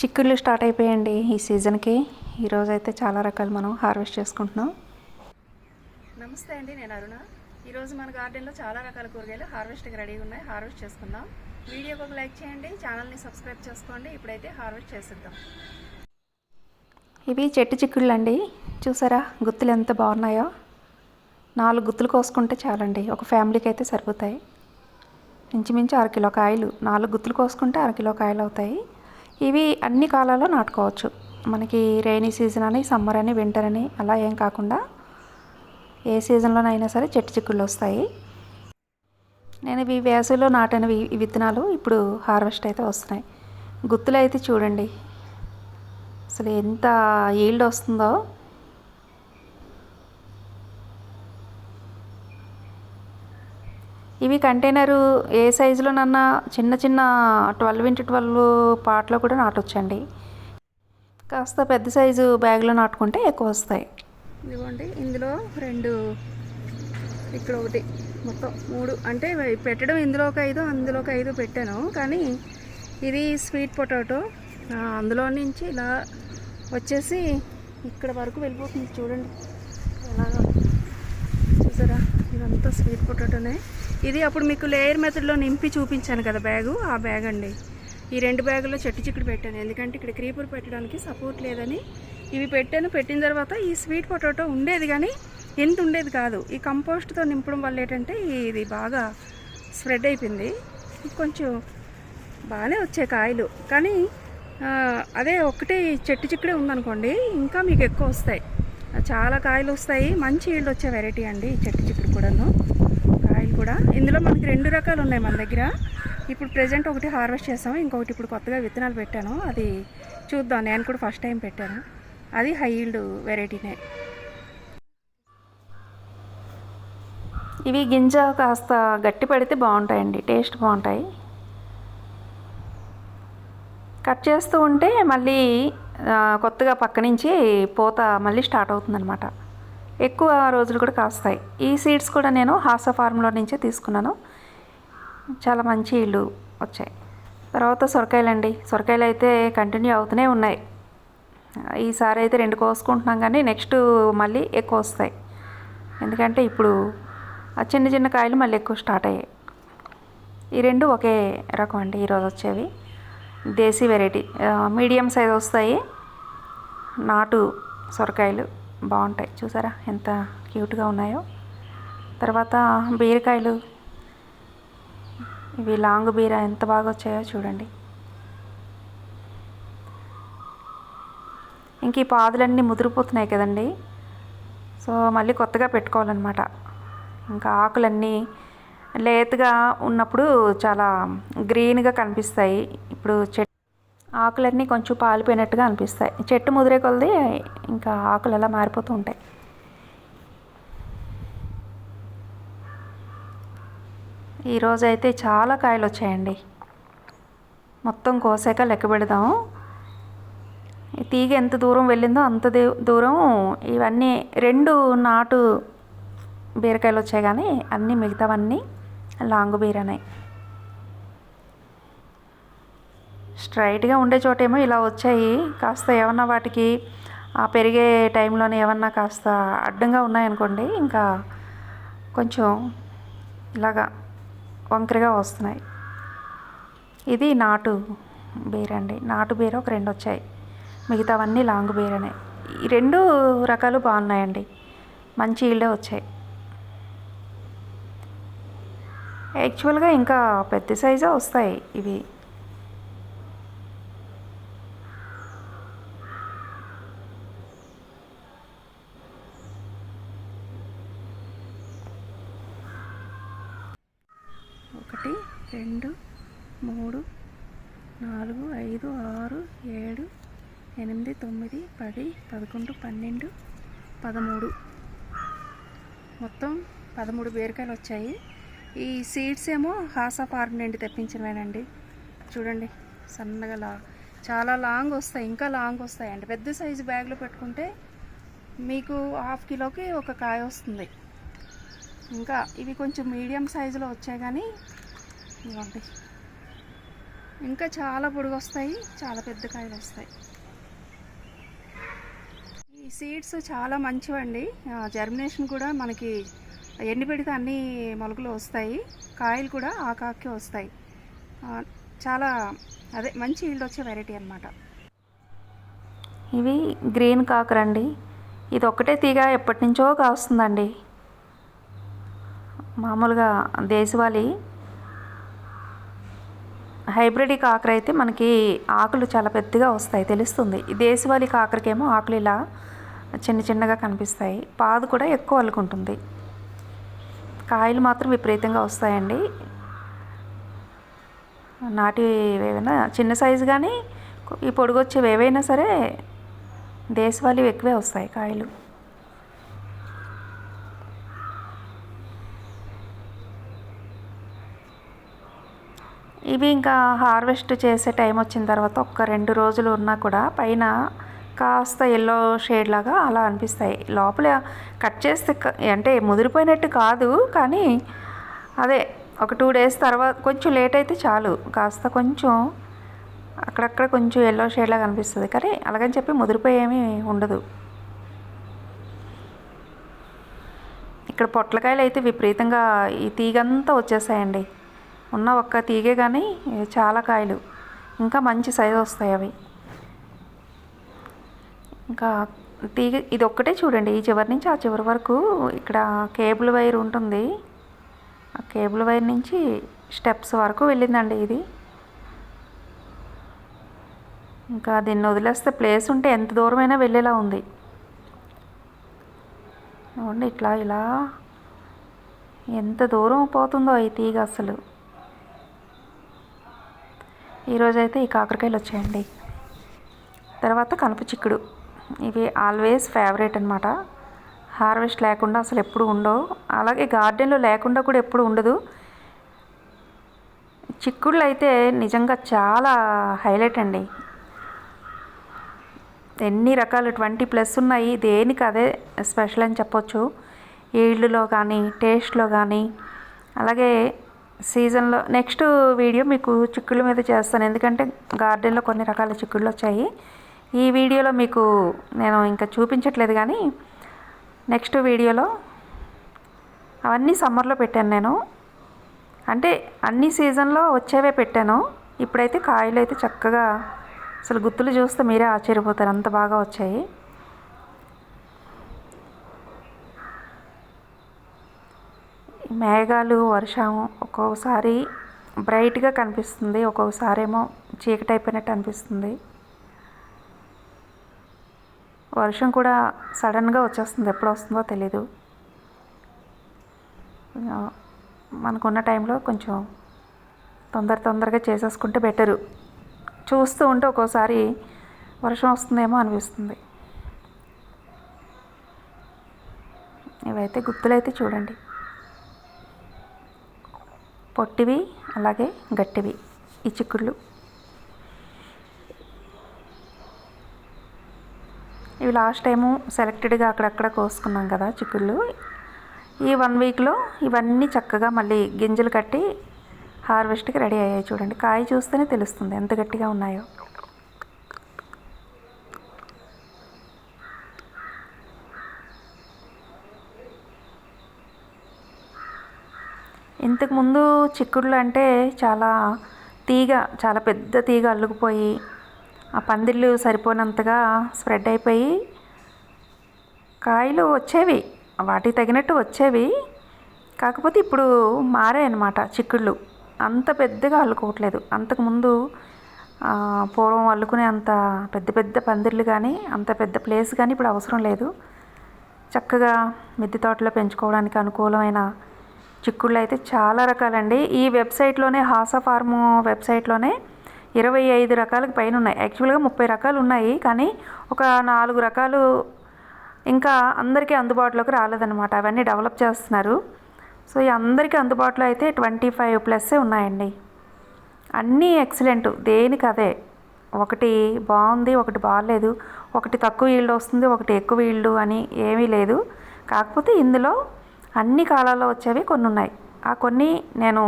చిక్కుళ్ళు స్టార్ట్ అయిపోయాయండి ఈ సీజన్కి. ఈరోజు అయితే చాలా రకాలు మనం హార్వెస్ట్ చేసుకుంటున్నాం. నమస్తే అండి నేను అరుణ. ఈరోజు మన గార్డెన్లో చాలా రకాల కూరగాయలు హార్వెస్ట్కి రెడీగా ఉన్నాయి హార్వెస్ట్ చేసుకుందాం. వీడియోకి ఒక లైక్ చేయండి ఛానల్ని సబ్స్క్రైబ్ చేసుకోండి ఇప్పుడైతే హార్వెస్ట్ చేసిద్దాం. ఇవి చెట్టు చిక్కుళ్ళు అండి చూసారా గుత్తులు ఎంత బాగున్నాయో. నాలుగు గుత్తులు కోసుకుంటే చాలండి ఒక ఫ్యామిలీకి అయితే సరిపోతాయి. ఇంచుమించు అరకిలో కాయలు నాలుగు గుత్తులు కోసుకుంటే అరకిలో కాయలు అవుతాయి. ఇవి అన్ని కాలాల్లో నాటుకోవచ్చు. మనకి రైనీ సీజన్ అని సమ్మర్ అని వింటర్ అని అలా ఏం కాకుండా ఏ సీజన్లోనైనా సరే చెట్టు చిక్కుళ్ళు వస్తాయి. నేను ఇవి వేసవిలో నాటిన ఈ విత్తనాలు ఇప్పుడు హార్వెస్ట్ అయితే వస్తున్నాయి. గుత్తులు అయితే చూడండి. అసలు ఎంత ఈల్డ్ వస్తుందో. ఇవి కంటైనరు ఏ సైజులోనన్నా చిన్న చిన్న ట్వెల్వ్ ఇంటూ ట్వెల్వ్ పాట్లో కూడా నాటొచ్చండి. కాస్త పెద్ద సైజు బ్యాగ్లో నాటుకుంటే ఎక్కువ వస్తాయి. ఇదిగోండి ఇందులో రెండు ఇక్కడ ఒకటి మొత్తం మూడు అంటే పెట్టడం ఇందులో ఒక ఐదు అందులో ఒక ఐదు పెట్టాను. కానీ ఇది స్వీట్ పొటాటో. అందులో నుంచి ఇలా వచ్చేసి ఇక్కడ వరకు వెళ్ళిపోతుంది. చూడండి. ఎలాగా? చూసారా? ఇదంతా స్వీట్ పొటాటోనే. ఇది అప్పుడు మీకు లేయర్ మెథడ్లో నింపి చూపించాను కదా బ్యాగు ఆ బ్యాగ్ అండి. ఈ రెండు బ్యాగుల్లో చెట్టు చిక్కుడు పెట్టాను. ఎందుకంటే ఇక్కడ క్రీపర్ పెట్టడానికి సపోర్ట్ లేదని ఇవి పెట్టాను. పెట్టిన తర్వాత ఈ స్వీట్ పొటాటో ఉండేది కానీ ఎంత ఉండేది కాదు. ఈ కంపోస్ట్తో నింపడం వల్ల ఏంటంటే ఇది బాగా స్ప్రెడ్ అయిపోయింది. కొంచెం బాగానే వచ్చాయి కాయలు. కానీ అదే ఒకటే చెట్టు చిక్కుడే ఉందనుకోండి ఇంకా మీకు ఎక్కువ వస్తాయి. చాలా కాయలు వస్తాయి. మంచి ఈల్డ్ వచ్చే వెరైటీ అండి ఈ చెట్టు చిక్కుడు కూడాను. కూడా. ఇందులో మనకి రెండు రకాలు ఉన్నాయి మన దగ్గర. ఇప్పుడు ప్రజెంట్ ఒకటి హార్వెస్ట్ చేసాము ఇంకొకటి ఇప్పుడు కొత్తగా విత్తనాలు పెట్టాను. అది చూద్దాం. నేను కూడా ఫస్ట్ టైం పెట్టాను. అది హై ఈల్డ్ వెరైటీనే. ఇవి గింజ కాస్త గట్టి పడితే బాగుంటాయండి. టేస్ట్ బాగుంటాయి. కట్ చేస్తూ ఉంటే మళ్ళీ కొత్తగా పక్క నుంచి పూత మళ్ళీ స్టార్ట్ అవుతుందన్నమాట. ఎక్కువ రోజులు కూడా కాస్తాయి. ఈ సీడ్స్ కూడా నేను హాస ఫార్మ్లో నుంచే తీసుకున్నాను. చాలా మంచి ఇల్లు వచ్చాయి. తర్వాత సొరకాయలు అండి సొరకాయలు అయితే కంటిన్యూ అవుతూనే ఉన్నాయి. ఈసారి అయితే రెండు కోసుకుంటున్నాం కానీ నెక్స్ట్ మళ్ళీ ఎక్కువ వస్తాయి. ఎందుకంటే ఇప్పుడు ఆ చిన్న చిన్న కాయలు మళ్ళీ ఎక్కువ స్టార్ట్ అయ్యాయి. ఈ రెండు ఒకే రకం అండి ఈరోజు వచ్చేవి. దేశీ వెరైటీ. మీడియం సైజ్ వస్తాయి. నాటు సొరకాయలు. బాగుంటాయి. చూసారా ఎంత క్యూట్గా ఉన్నాయో. తర్వాత బీరకాయలు. ఇవి లాంగ్ బీర ఎంత బాగా వచ్చాయో చూడండి. ఇంక ఈ పాదులన్నీ ముదిరిపోతున్నాయి కదండి. సో మళ్ళీ కొత్తగా పెట్టుకోవాలన్నమాట. ఇంకా ఆకులన్నీ లేతగా ఉన్నప్పుడు చాలా గ్రీన్గా కనిపిస్తాయి. ఇప్పుడు చెట్టు ఆకులన్నీ కొంచెం పాలిపోయినట్టుగా అనిపిస్తాయి. చెట్టు ముదిరే కొలది ఇంకా ఆకులు ఎలా మారిపోతూ ఉంటాయి. ఈరోజు అయితే చాలా కాయలు వచ్చాయండి. మొత్తం కోసాక లెక్క పెడదాము. తీగ ఎంత దూరం వెళ్ళిందో అంత దూరం ఇవన్నీ రెండు నాటు బీరకాయలు వచ్చాయి కానీ అన్నీ మిగతావన్నీ లాంగ్ బీరనాయి స్ట్రైట్గా ఉండే చోటేమో ఇలా వచ్చాయి. కాస్త ఏమన్నా వాటికి ఆ పెరిగే టైంలోనే ఏమన్నా కాస్త అడ్డంగా ఉన్నాయనుకోండి ఇంకా కొంచెం ఇలాగా వంకరగా వస్తున్నాయి. ఇది నాటు బీర అండి. నాటు బీర ఒక రెండు వచ్చాయి. మిగతావన్నీ లాంగ్ బీరనే ఈ రెండు రకాలు బాగున్నాయండి. మంచి ఈల్డే వచ్చాయి. యాక్చువల్గా ఇంకా పెద్ద సైజే వస్తాయి ఇవి ఒకటి రెండు మూడు నాలుగు ఐదు ఆరు ఏడు ఎనిమిది తొమ్మిది పది పదకొండు పన్నెండు పదమూడు మొత్తం మూడు బీరకాయలు వచ్చాయి. ఈ సీడ్స్ ఏమో హాసా ఫార్మ్ నుండి తెప్పించినవేనండి. చూడండి సన్నగా లా చాలా లాంగ్ వస్తాయి ఇంకా లాంగ్ వస్తాయండి పెద్ద సైజు బ్యాగ్లో పెట్టుకుంటే మీకు హాఫ్ కిలోకి ఒక కాయ వస్తుంది. ఇంకా ఇవి కొంచెం మీడియం సైజులో వచ్చాయి కానీ ఇవ్వండి. ఇంకా చాలా పొడుగు వస్తాయి చాలా పెద్ద కాయలు వస్తాయి. ఈ సీడ్స్ చాలా మంచివండి. జర్మినేషన్ కూడా మనకి ఎండి పెడితే అన్ని మొలకలు వస్తాయి. కాయలు కూడా ఆ కాకే వస్తాయి. చాలా అదే మంచి ఈల్డ్ వచ్చే వెరైటీ అనమాట ఇవి గ్రీన్ కాకరండి. ఇది ఒక్కటే తీగ ఎప్పటి నుంచో కాస్తుందండి. మామూలుగా దేశవాళీ హైబ్రిడ్ కాకర అయితే మనకి ఆకులు చాలా పెద్దగా వస్తాయి తెలుస్తుంది. ఈ దేశవాళీ కాకరకేమో ఆకులు ఇలా చిన్న చిన్నగా కనిపిస్తాయి. పాదు కూడా ఎక్కువ అల్లుకుంటుంది. కాయలు మాత్రం విపరీతంగా వస్తాయండి. నాటి ఏవైనా చిన్న సైజు కానీ ఈ పొడుగొచ్చేవి ఏవైనా సరే దేశవాళీ ఎక్కువే వస్తాయి కాయలు. ఇవి ఇంకా హార్వెస్ట్ చేసే టైం వచ్చిన తర్వాత ఒక్క రెండు రోజులు ఉన్నా కూడా పైన కాస్త ఎల్లో షేడ్ లాగా అలా అనిపిస్తాయి. లోపల కట్ చేస్తే అంటే ముదిరిపోయినట్టు కాదు కానీ అదే ఒక టూ డేస్ తర్వాత కొంచెం లేట్ అయితే చాలు. కాస్త కొంచెం అక్కడక్కడ కొంచెం ఎల్లో షేడ్ లాగా అనిపిస్తుంది కానీ అలాగని చెప్పి ముదిరిపోయేమీ ఉండదు. ఇక్కడ పొట్లకాయలు అయితే విపరీతంగా ఈ తీగంతా వచ్చేసాయండి. ఉన్న ఒక్క తీగే కానీ చాలా కాయలు. ఇంకా మంచి సైజు వస్తాయి అవి. ఇంకా తీగ ఇది ఒక్కటే చూడండి. ఈ చివరి నుంచి ఆ చివరి వరకు ఇక్కడ కేబుల్ వైర్ ఉంటుంది. ఆ కేబుల్ వైర్ నుంచి స్టెప్స్ వరకు వెళ్ళిందండి ఇది. ఇంకా దీన్ని వదిలేస్తే ప్లేస్ ఉంటే ఎంత దూరమైనా వెళ్ళేలా ఉంది. చూడండి ఇట్లా ఇలా. ఎంత దూరం పోతుందో ఈ తీగ అసలు. ఈరోజైతే ఈ కాకరకాయలు వచ్చాయండి. తర్వాత కనుప చిక్కుడు. ఇవి ఆల్వేస్ ఫేవరెట్ అనమాట హార్వెస్ట్ లేకుండా అసలు ఎప్పుడు ఉండవు. అలాగే గార్డెన్లో లేకుండా కూడా ఎప్పుడు ఉండదు. చిక్కుళ్ళు అయితే నిజంగా చాలా హైలైట్ అండి. ఎన్ని రకాలు ట్వంటీ ప్లస్ ఉన్నాయి. దేనికి అదే స్పెషల్ అని చెప్పొచ్చు. ఈల్డ్లో కానీ టేస్ట్లో కానీ. అలాగే సీజన్లో నెక్స్ట్ వీడియో మీకు చిక్కుళ్ళ మీద చేస్తాను. ఎందుకంటే గార్డెన్లో కొన్ని రకాల చిక్కుళ్ళు వచ్చాయి. ఈ వీడియోలో మీకు నేను ఇంకా చూపించట్లేదు కానీ నెక్స్ట్ వీడియోలో అవన్నీ సమ్మర్లో పెట్టాను నేను. అంటే అన్ని సీజన్లో వచ్చేవే పెట్టాను. ఇప్పుడైతే కాయలు అయితే చక్కగా అసలు గుత్తులు చూస్తే మీరే ఆశ్చర్యపోతారు. అంత బాగా వచ్చాయి. మేఘాలు వర్షం ఒక్కొక్కసారి బ్రైట్గా కనిపిస్తుంది. ఒక్కొక్కసారి ఏమో చీకటి అయిపోయినట్టు అనిపిస్తుంది. వర్షం కూడా సడన్గా వచ్చేస్తుంది. ఎప్పుడు వస్తుందో తెలీదు. మనకున్న టైంలో కొంచెం తొందర తొందరగా చేసేసుకుంటే బెటరు. చూస్తూ ఉంటే ఒక్కోసారి వర్షం వస్తుందేమో అనిపిస్తుంది. ఇవైతే గుర్తులైతే చూడండి. పొట్టివి అలాగే గట్టివి ఈ చిక్కుళ్ళు. ఇవి లాస్ట్ టైము సెలెక్టెడ్గా అక్కడక్కడ కోసుకున్నాం కదా చిక్కుళ్ళు. ఈ వన్ వీక్లో ఇవన్నీ చక్కగా మళ్ళీ గింజలు కట్టి హార్వెస్ట్కి రెడీ అయ్యాయి చూడండి. కాయ చూస్తేనే తెలుస్తుంది ఎంత గట్టిగా ఉన్నాయో. ఇంతకుముందు చిక్కుళ్ళు అంటే చాలా తీగ చాలా పెద్ద తీగ అల్లుకుపోయి ఆ పందిళ్ళు సరిపోనంతగా స్ప్రెడ్ అయిపోయి కాయలు వచ్చేవి వాటికి తగినట్టు వచ్చేవి. కాకపోతే ఇప్పుడు మారాయి అన్నమాట చిక్కుళ్ళు. అంత పెద్దగా అల్లుకోవట్లేదు. అంతకుముందు పూర్వం అల్లుకునే అంత పెద్ద పెద్ద పందిర్లు కానీ అంత పెద్ద ప్లేస్ కానీ ఇప్పుడు అవసరం లేదు. చక్కగా మిద్దె తోటలో పెంచుకోవడానికి అనుకూలమైన చిక్కుళ్ళు అయితే చాలా రకాలండి. ఈ వెబ్సైట్లోనే హాసా ఫార్మ్ వెబ్సైట్లోనే ఇరవై ఐదు రకాలకు పైన ఉన్నాయి యాక్చువల్గా ముప్పై రకాలు ఉన్నాయి కానీ ఒక నాలుగు రకాలు ఇంకా అందరికీ అందుబాటులోకి రాలేదన్నమాట. అవన్నీ డెవలప్ చేస్తున్నారు. సో ఈ అందరికీ అందుబాటులో అయితే ట్వంటీ ఫైవ్ ప్లస్సే ఉన్నాయండి. అన్నీ ఎక్సలెంట్. దేనికి అదే? ఒకటి బాగుంది ఒకటి బాగాలేదు. ఒకటి తక్కువ ఈల్డ్ వస్తుంది ఒకటి ఎక్కువ ఈల్డ్ అని ఏమీ లేదు. కాకపోతే ఇందులో అన్ని కాలాల్లో వచ్చేవి కొన్ని ఉన్నాయి ఆ కొన్ని నేను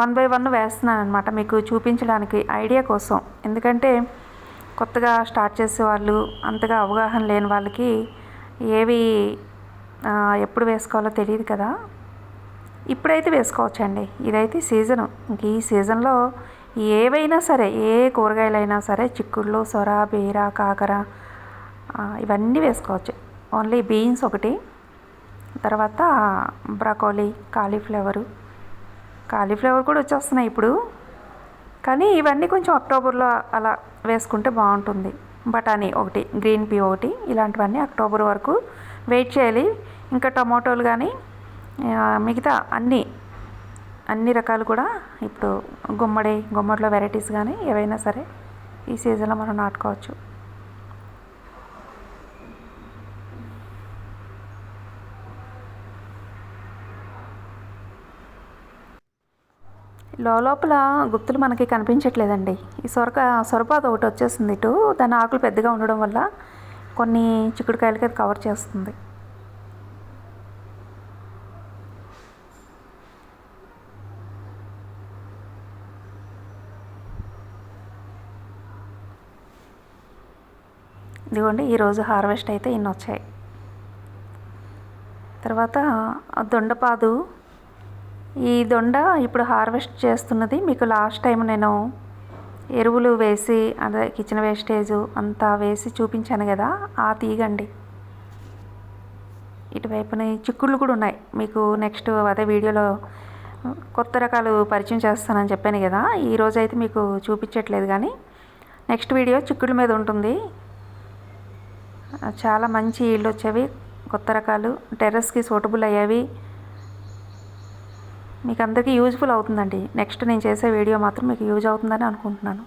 వన్ బై వన్ వేస్తున్నాను అనమాట మీకు చూపించడానికి ఐడియా కోసం. ఎందుకంటే కొత్తగా స్టార్ట్ చేసే వాళ్ళు అంతగా అవగాహన లేని వాళ్ళకి ఏవి ఎప్పుడు వేసుకోవాలో తెలియదు కదా. ఇప్పుడైతే వేసుకోవచ్చండి. ఇదైతే సీజను. ఇంక ఈ సీజన్లో ఏవైనా సరే ఏ కూరగాయలైనా సరే చిక్కుళ్ళు సొర బీర కాకర ఇవన్నీ వేసుకోవచ్చు. ఓన్లీ బీన్స్ ఒకటి తర్వాత బ్రకోలీ కాలీఫ్లవరు కాలీఫ్లవర్ కూడా వచ్చేస్తున్నాయి ఇప్పుడు. కానీ ఇవన్నీ కొంచెం అక్టోబర్లో అలా వేసుకుంటే బాగుంటుంది. బఠానీ ఒకటి గ్రీన్ పీ ఒకటి ఇలాంటివన్నీ అక్టోబర్ వరకు వెయిట్ చేయాలి. ఇంకా టమాటోలు కానీ మిగతా అన్నీ అన్ని రకాలు కూడా ఇప్పుడు గుమ్మడి గుమ్మడిలో వెరైటీస్ కానీ ఏవైనా సరే ఈ సీజన్లో మనం నాటుకోవచ్చు. లోపల గుత్తులు మనకి కనిపించట్లేదండి. ఈ సొరక సొరపాత ఒకటి వచ్చేసింది ఇటు. దాని ఆకులు పెద్దగా ఉండడం వల్ల కొన్ని చిక్కుడుకాయలకి అది కవర్ చేస్తుంది. ఇదిగోండి ఈరోజు హార్వెస్ట్ అయితే ఇన్ని వచ్చాయి తర్వాత దొండపాదు ఈ దొండ ఇప్పుడు హార్వెస్ట్ చేస్తున్నది. మీకు లాస్ట్ టైం నేను ఎరువులు వేసి అదే కిచెన్ వేస్టేజ్ అంతా వేసి చూపించాను కదా ఆ తీగండి. ఇటువైపున చిక్కుళ్ళు కూడా ఉన్నాయి. మీకు నెక్స్ట్ అదే వీడియోలో కొత్త రకాలు పరిచయం చేస్తానని చెప్పాను కదా ఈ రోజు అయితే మీకు చూపించట్లేదు కానీ నెక్స్ట్ వీడియో చిక్కుళ్ళ మీద ఉంటుంది. చాలా మంచి ఇళ్ళు వచ్చేవి కొత్త రకాలు టెర్రస్కి సూటబుల్ అయ్యేవి మీకు అందరికీ యూజ్ఫుల్ అవుతుందండి. నెక్స్ట్ నేను చేసే వీడియో మాత్రం మీకు యూజ్ అవుతుందని అనుకుంటున్నాను.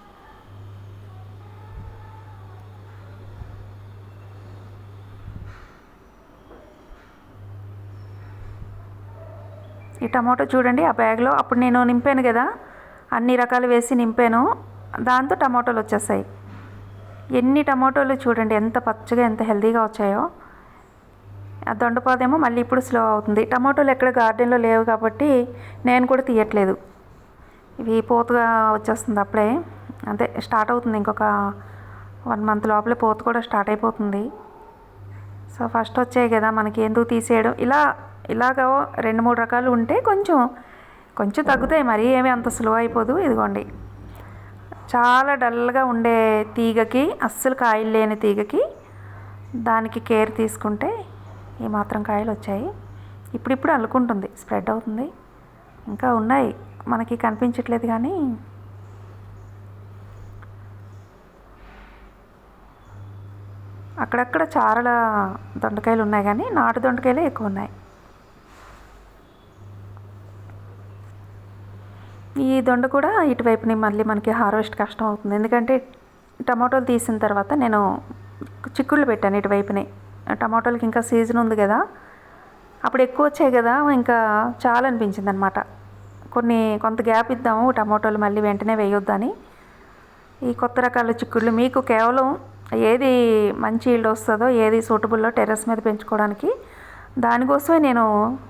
ఈ టమాటో చూడండి ఆ బ్యాగ్లో అప్పుడు నేను నింపాను కదా అన్ని రకాలు వేసి నింపాను. దాంతో టమాటోలు వచ్చేసాయి. ఎన్ని టమాటోలు చూడండి ఎంత పచ్చగా ఎంత హెల్తీగా వచ్చాయో. దొండపాదేమో మళ్ళీ ఇప్పుడు స్లో అవుతుంది. టమాటోలు ఎక్కడ గార్డెన్లో లేవు కాబట్టి నేను కూడా తీయట్లేదు. ఇవి పూతగా వచ్చేస్తుంది అప్పుడే. అంతే స్టార్ట్ అవుతుంది ఇంకొక వన్ మంత్ లోపలే పూత కూడా స్టార్ట్ అయిపోతుంది. సో ఫస్ట్ వచ్చాయి కదా మనకి ఎందుకు తీసేయడం? ఇలా ఇలాగ రెండు మూడు రకాలు ఉంటే కొంచెం కొంచెం తగ్గుతాయి. మరి ఏమీ అంత స్లో అయిపోదు. ఇదిగోండి. చాలా డల్గా ఉండే తీగకి అస్సలు కాయలు లేని తీగకి దానికి కేర్ తీసుకుంటే ఈ మాత్రం కాయలు వచ్చాయి. ఇప్పుడిప్పుడు అల్లుకుంటుంది. స్ప్రెడ్ అవుతుంది. ఇంకా ఉన్నాయి. మనకి కనిపించట్లేదు కానీ. అక్కడక్కడ చారల దొండకాయలు ఉన్నాయి కానీ నాటు దొండకాయలే ఎక్కువ ఉన్నాయి. ఈ దొండ కూడా ఇటువైపుని మళ్ళీ మనకి హార్వెస్ట్ కష్టం అవుతుంది. ఎందుకంటే టమాటోలు తీసిన తర్వాత నేను చిక్కుళ్ళు పెట్టాను ఇటువైపునే. టమాటోలకి ఇంకా సీజన్ ఉంది కదా అప్పుడు ఎక్కువ వచ్చాయి కదా ఇంకా చాలా అనిపించింది అనమాట కొన్ని కొంత గ్యాప్ ఇద్దాము టమాటోలు మళ్ళీ వెంటనే వేయొద్దని. ఈ కొత్త రకాల చిక్కుళ్ళు మీకు కేవలం ఏది మంచి ఇల్లు వస్తుందో ఏది సూటబుల్లో టెర్రస్ మీద పెంచుకోవడానికి దానికోసమే నేను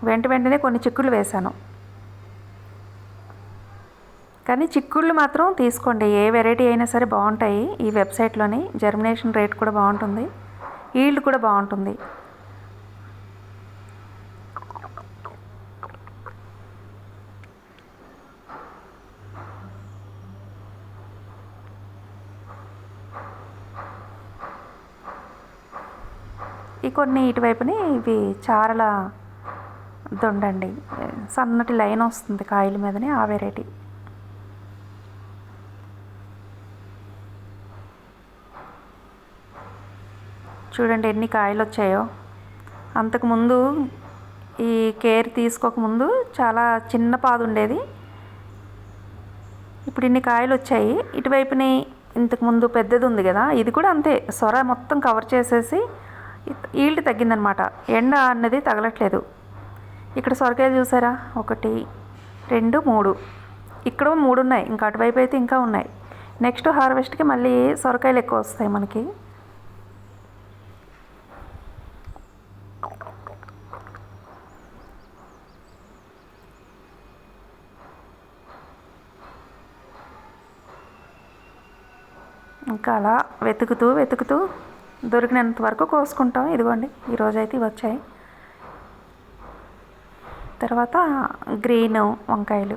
వెంట వెంటనే కొన్ని చిక్కుళ్ళు వేశాను. కానీ చిక్కుళ్ళు మాత్రం తీసుకోండి ఏ వెరైటీ అయినా సరే బాగుంటాయి. ఈ వెబ్సైట్లోని జర్మినేషన్ రేట్ కూడా బాగుంటుంది. ఈల్డ్ కూడా బాగుంటుంది. ఈ కొన్ని ఇటువైపుని ఇవి చారల దొండండి. సన్నటి లైన్ వస్తుంది కాయల మీదనే ఆ వెరైటీ చూడండి ఎన్ని కాయలు వచ్చాయో అంతకుముందు ఈ కేర్ తీసుకోకముందు చాలా చిన్న పాదు ఉండేది ఇప్పుడు ఇన్ని కాయలు వచ్చాయి ఇటువైపుని ఇంతకుముందు పెద్దది ఉంది కదా ఇది కూడా అంతే. సొర మొత్తం కవర్ చేసేసి ఈల్డ్ తగ్గిందనమాట. ఎండ అన్నది తగలట్లేదు. ఇక్కడ సొరకాయ చూసారా? ఒకటి రెండు మూడు. ఇక్కడ మూడు ఉన్నాయి ఇంకా అటువైపు అయితే ఇంకా ఉన్నాయి. నెక్స్ట్ హార్వెస్ట్కి మళ్ళీ సొరకాయలు ఎక్కువ వస్తాయి మనకి. ఇంకా అలా వెతుకుతూ వెతుకుతూ దొరికినంత వరకు కోసుకుంటాం. ఇదిగోండి ఈరోజు అయితే వచ్చాయి. తర్వాత గ్రీన్ వంకాయలు.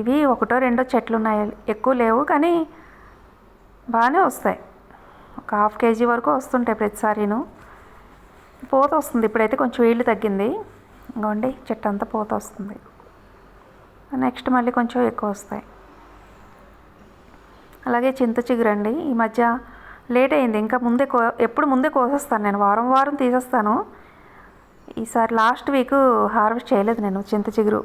ఇవి ఒకటో రెండో చెట్లు ఉన్నాయి ఎక్కువ లేవు కానీ బాగానే వస్తాయి. ఒక హాఫ్ కేజీ వరకు వస్తుంటాయి ప్రతిసారిను. పూత వస్తుంది. ఇప్పుడైతే కొంచెం వీళ్ళు తగ్గింది. ఇంకోండి చెట్టు అంతా పూత వస్తుంది. నెక్స్ట్ మళ్ళీ కొంచెం ఎక్కువ వస్తాయి. అలాగే చింత చిగురండి ఈ మధ్య లేట్ అయింది. ఇంకా ముందే కో ఎప్పుడు ముందే కోసేస్తాను నేను. వారం వారం తీసేస్తాను. ఈసారి లాస్ట్ వీక్ హార్వెస్ట్ చేయలేదు నేను చింత చిగురు.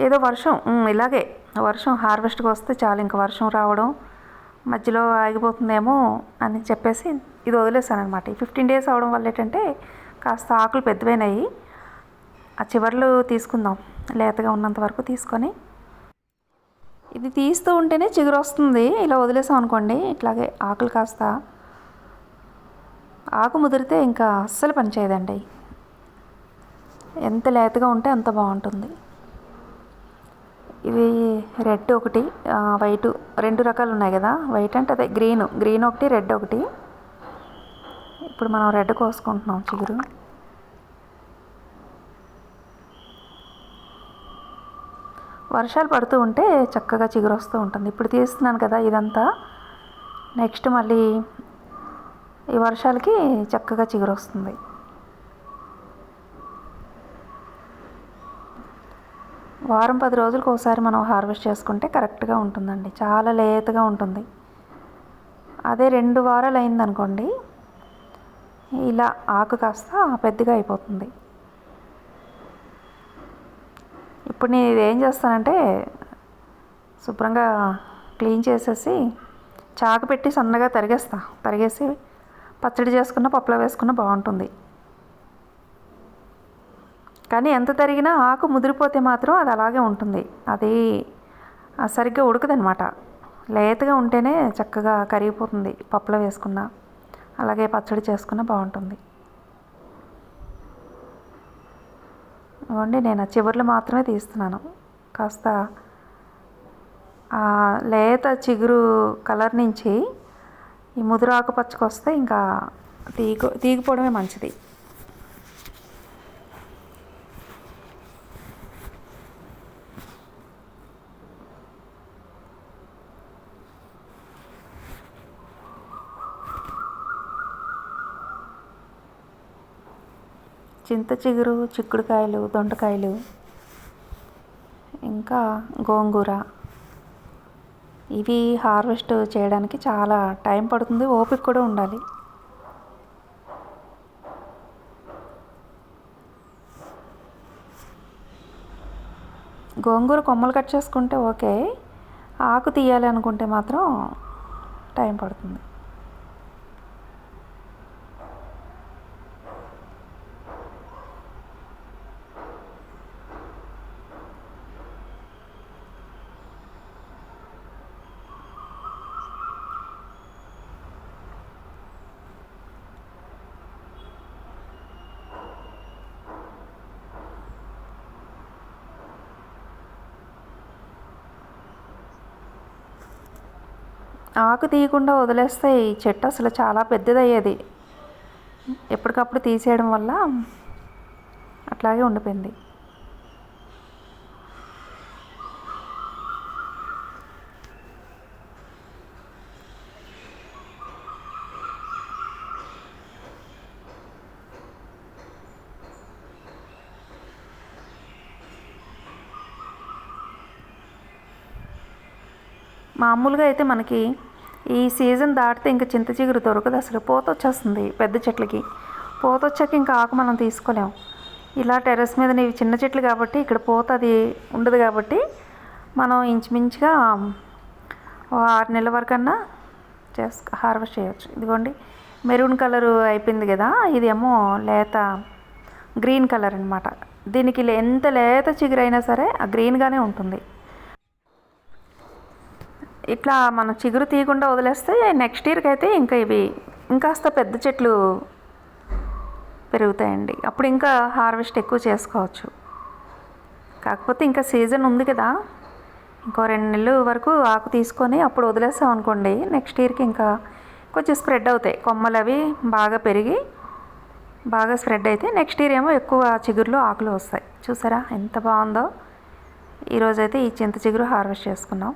ఏదో వర్షం ఇలాగే. వర్షం హార్వెస్ట్కి వస్తే చాలు. ఇంకా వర్షం రావడం మధ్యలో ఆగిపోతుందేమో అని చెప్పేసి ఇది వదిలేసాను అనమాట ఈ ఫిఫ్టీన్ డేస్ అవడం వల్ల ఏంటంటే కాస్త ఆకులు పెద్దవైనాయి. ఆ చివర్లు తీసుకుందాం. లేతగా ఉన్నంత వరకు తీసుకొని ఇది తీస్తూ ఉంటేనే చిగురు వస్తుంది. ఇలా వదిలేసాం అనుకోండి ఇట్లాగే ఆకులు కాస్త ఆకు ముదిరితే ఇంకా అస్సలు పనిచేయదండి ఎంత లేతగా ఉంటే అంత బాగుంటుంది. ఇవి రెడ్ ఒకటి వైట్ రెండు రకాలు ఉన్నాయి కదా వైట్ అంటే అదే గ్రీన్ గ్రీన్ ఒకటి రెడ్ ఒకటి. ఇప్పుడు మనం రెడ్ కోసుకుంటున్నాం చిగురు. వర్షాలు పడుతూ ఉంటే చక్కగా చిగురు వస్తూ ఉంటుంది. ఇప్పుడు తీస్తున్నాను కదా ఇదంతా. నెక్స్ట్ మళ్ళీ ఈ వర్షాలకి చక్కగా చిగురు వస్తుంది వారం పది రోజులకు ఒకసారి మనం హార్వెస్ట్ చేసుకుంటే కరెక్ట్గా ఉంటుందండి. చాలా లేతగా ఉంటుంది. అదే రెండు వారాలు అయిందనుకోండి ఇలా ఆకు కాస్త పెద్దగా అయిపోతుంది. ఇప్పుడు నేను ఇది ఏం చేస్తానంటే శుభ్రంగా క్లీన్ చేసేసి చాకు పెట్టి సన్నగా తరిగేస్తా. తరిగేసి పచ్చడి చేసుకున్న పప్పులో వేసుకున్న బాగుంటుంది. కానీ ఎంత తరిగినా ఆకు ముదిరిపోతే మాత్రం అది అలాగే ఉంటుంది. అది సరిగ్గా ఉడకదనమాట లేతగా ఉంటేనే చక్కగా కరిగిపోతుంది పప్పులో వేసుకున్న అలాగే పచ్చడి చేసుకున్న బాగుంటుంది. ఇవ్వండి నేను ఆ చివర్లు మాత్రమే తీస్తున్నాను. కాస్త లేత చిగురు కలర్ నుంచి ఈ ముదురు ఆకుపచ్చకు వస్తే ఇంకా తీగ తీగిపోవడమే మంచిది. చింత చిగురు చిక్కుడుకాయలు దొండకాయలు ఇంకా గోంగూర. ఇవి హార్వెస్ట్ చేయడానికి చాలా టైం పడుతుంది ఓపిక కూడా ఉండాలి. గోంగూర కొమ్మలు కట్ చేసుకుంటే ఓకే ఆకు తీయాలి అనుకుంటే మాత్రం టైం పడుతుంది. ఆకు తీయకుండా వదిలేస్తే ఈ చెట్టు అసలు చాలా పెద్దదయ్యేది. ఎప్పటికప్పుడు తీసేయడం వల్ల అట్లాగే ఉండిపోయింది. మామూలుగా అయితే మనకి ఈ సీజన్ దాటితే ఇంకా చింత చిగురు దొరకదు. అసలు పూత వచ్చేస్తుంది పెద్ద చెట్లకి. పూత వచ్చాక ఇంకా ఆకు మనం తీసుకోలేం. ఇలా టెర్రస్ మీద ఇవి చిన్న చెట్లు కాబట్టి ఇక్కడ పూత అది ఉండదు కాబట్టి మనం ఇంచుమించుగా ఆరు నెలల వరకన్నా చేసు హార్వెస్ట్ చేయవచ్చు ఇదిగోండి. మెరూన్ కలర్ అయిపోయింది కదా ఇదేమో లేత గ్రీన్ కలర్ అనమాట దీనికి లే- ఎంత లేత చిగురైనా సరే ఆ గ్రీన్గానే ఉంటుంది. ఇట్లా మనం చిగురు తీయకుండా వదిలేస్తే నెక్స్ట్ ఇయర్కి అయితే ఇంకా ఇవి ఇంకాస్త పెద్ద చెట్లు పెరుగుతాయండి. అప్పుడు ఇంకా హార్వెస్ట్ ఎక్కువ చేసుకోవచ్చు. కాకపోతే ఇంకా సీజన్ ఉంది కదా. ఇంకో రెండు నెలలు వరకు ఆకు తీసుకొని అప్పుడు వదిలేస్తాం అనుకోండి నెక్స్ట్ ఇయర్కి ఇంకా కొంచెం స్ప్రెడ్ అవుతాయి. కొమ్మలు అవి బాగా పెరిగి బాగా స్ప్రెడ్ అయితే నెక్స్ట్ ఇయర్ ఏమో ఎక్కువ చిగురులో ఆకులు వస్తాయి. చూసారా ఎంత బాగుందో? ఈరోజైతే ఈ చింత చిగురు హార్వెస్ట్ చేసుకున్నాం.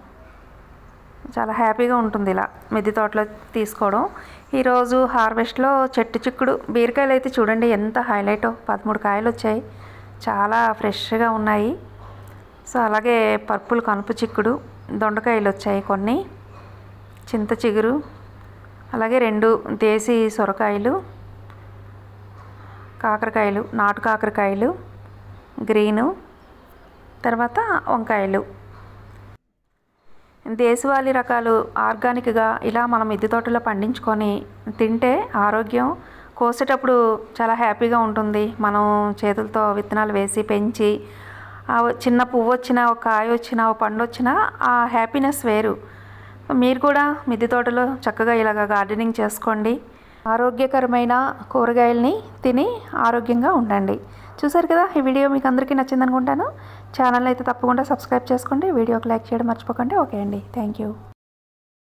చాలా హ్యాపీగా ఉంటుంది ఇలా మిద్దె తోటలో తీసుకోవడం. ఈరోజు హార్వెస్ట్లో చెట్టు చిక్కుడు బీరకాయలు అయితే చూడండి ఎంత హైలైట్. పదమూడు కాయలు వచ్చాయి. చాలా ఫ్రెష్గా ఉన్నాయి. సో అలాగే పర్పుల్ కనుపు చిక్కుడు దొండకాయలు వచ్చాయి కొన్ని. చింత చిగురు అలాగే రెండు దేశీ సొరకాయలు కాకరకాయలు నాటు కాకరకాయలు గ్రీను తర్వాత వంకాయలు. దేశవాళీ రకాలు ఆర్గానిక్గా ఇలా మనం మిద్దె తోటలో పండించుకొని తింటే ఆరోగ్యం కోసేటప్పుడు చాలా హ్యాపీగా ఉంటుంది. మనం చేతులతో విత్తనాలు వేసి పెంచి ఆ చిన్న పువ్వు వచ్చినా ఒక కాయ వచ్చినా ఒక పండు వచ్చినా ఆ హ్యాపీనెస్ వేరు. మీరు కూడా మిద్దె తోటలో చక్కగా ఇలాగ గార్డెనింగ్ చేసుకోండి. ఆరోగ్యకరమైన కూరగాయల్ని తిని ఆరోగ్యంగా ఉండండి. చూసారు కదా ఈ వీడియో మీకు అందరికీ నచ్చింది అనుకుంటాను ఛానల్ అయితే తప్పకుండా సబ్స్క్రైబ్ చేసుకోండి వీడియోకి లైక్ చేయడం మర్చిపోకండి. ఓకే అండి. Thank you.